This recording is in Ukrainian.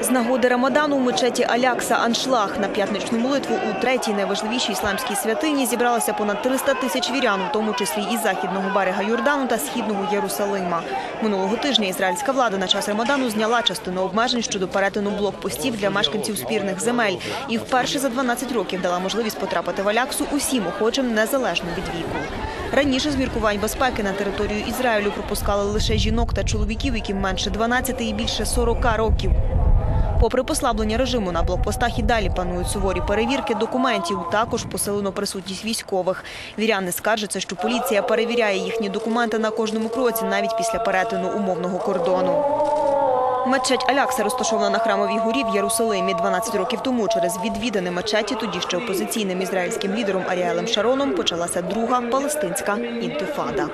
З нагоди Рамадану у мечеті Алякса Аншлаг на п'ятничну молитву у третій найважливішій ісламській святині зібралося понад 300 тисяч вірян, у тому числі із західного берега Йордану та східного Єрусалима. Минулого тижня ізраїльська влада на час Рамадану зняла частину обмежень щодо перетину блокпостів для мешканців спірних земель і вперше за 12 років дала можливість потрапити в Аляксу усім охочим незалежно від віку. Раніше з міркувань безпеки на територію Ізраїлю пропускали лише жінок та чоловіків, яким менше 12 і більше 40 років. Попри послаблення режиму на блокпостах і далі панують суворі перевірки документів. Також посилено присутність військових. Віряни скаржаться, що поліція перевіряє їхні документи на кожному кроці, навіть після перетину умовного кордону. Мечеть Алякса розташована на храмовій горі в Єрусалимі. 12 років тому через відвідане мечеті тоді ще опозиційним ізраїльським лідером Аріелем Шароном почалася друга палестинська інтифада.